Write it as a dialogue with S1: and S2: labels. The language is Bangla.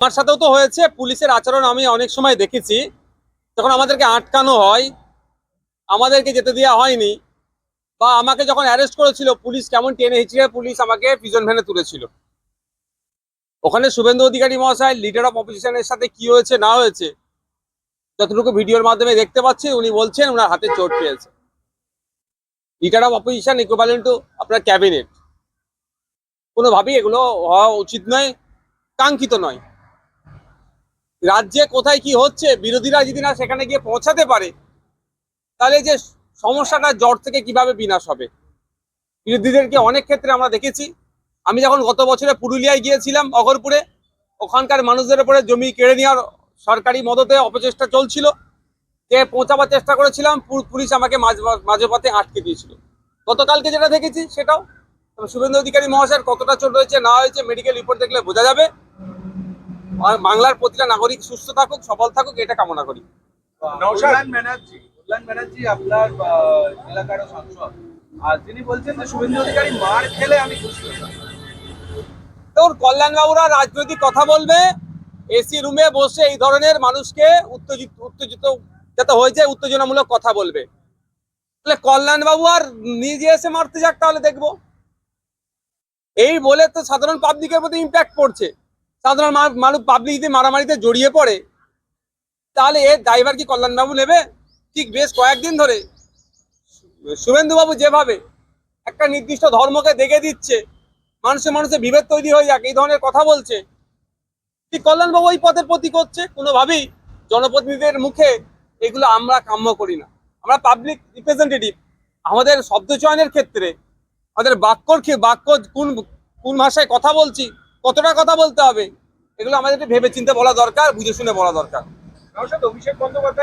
S1: আমার সাথেও তো হয়েছে, পুলিশের আচরণ আমি অনেক সময় দেখেছি। যখন আমাদেরকে আটকানো হয়, আমাদেরকে যেতে দেওয়া হয়নি, বা আমাকে যখন অ্যারেস্ট করেছিল, পুলিশ কেমন টেনে হিচড়ে পুলিশ আমাকে পিজন ভ্যানে তুলেছিল। ওখানে শুভেন্দু অধিকারী মহাশয় লিডার অফ অপোজিশনের সাথে কি হয়েছে, না হয়েছে, যতটুকু ভিডিওর মাধ্যমে দেখতে পাচ্ছি, উনি বলছেন ওনার হাতে চোট পেয়েছে। Leader of opposition equivalent to আপনার ক্যাবিনেট কোনোভাবেই এগুলো হওয়া উচিত নয়, কাঙ্ক্ষিত নয়। রাজ্যে কোথায় কি হচ্ছে, বিরোধীরা যদি না সেখানে গিয়ে পৌঁছাতে পারে, তাহলে যে সমস্যাটা জট থেকে কীভাবে বিনাশ হবে? বিরোধীদেরকে অনেক ক্ষেত্রে আমরা দেখেছি। আমি যখন গত বছরে পুরুলিয়ায় গিয়েছিলাম অগরপুরে, ওখানকার মানুষদের উপরে জমি কেড়ে নেওয়ার সরকারি মদতে অপচেষ্টা চলছিল। যে পৌঁছাবার চেষ্টা করেছিলাম পুলিশ আমাকে মাঝ- পথে আটকে দিয়েছিল। গতকালকে যেটা দেখেছি সেটাও। শুভেন্দু অধিকারী মহাশয়ের কতটা চোট হয়েছে না হয়েছে মেডিকেল রিপোর্ট দেখলে বোঝা যাবে। বাংলার প্রতিটা নাগরিক সুস্থ থাকুক সফল থাকুক এটা কামনা করি।
S2: ব্যানার্জি কল্যাণ ব্যানার্জি আপনার আহ, সাংসদ। আর তিনি বলছেন যে শুভেন্দু অধিকারী মার খেলে আমি খুশি।
S1: তোর কল্যাণবাবুরা রাজনৈতিক কথা বলবে এসি রুমে বসে এই ধরনের মানুষকে উত্তেজিত উত্তেজিত যাতে হয়েছে উত্তেজনামূলক কথা বলবে। তাহলে কল্যাণবাবু আর নিজে এসে মারতে যাক তাহলে দেখব। এই বলে তো সাধারণ পাবলিকের প্রতি ইম্প্যাক্ট পড়ছে। সাধারণ মানুষ পাবলিক যদি মারামারিতে জড়িয়ে পড়ে, তাহলে এর ড্রাইভার কি কল্যাণবাবু নেবে? ঠিক বেশ কয়েকদিন ধরে শুভেন্দুবাবু যেভাবে একটা নির্দিষ্ট ধর্মকে দেখে দিচ্ছে, মানুষে মানুষে বিভেদ তৈরি হয়ে যাক, এই ধরনের কথা বলছে। ঠিক কল্যাণবাবু ওই পথের প্রতীক হচ্ছে কোনোভাবেই জনপ্রতিনিধিদের মুখে এগুলো আমরা কাম্য করি না। আমরা পাবলিক রিপ্রেজেন্টেটিভ আমাদের শব্দ চয়নের ক্ষেত্রে, আমাদের বাক্যর বাক্য কোন কোন ভাষায় কথা বলছি কতটা কথা বলতে হবে? এগুলো আমাদের ভেবে চিন্তে বলা দরকার, বুঝে শুনে বলা দরকার।
S2: অভিষেক বন্দ্যোপাধ্যায়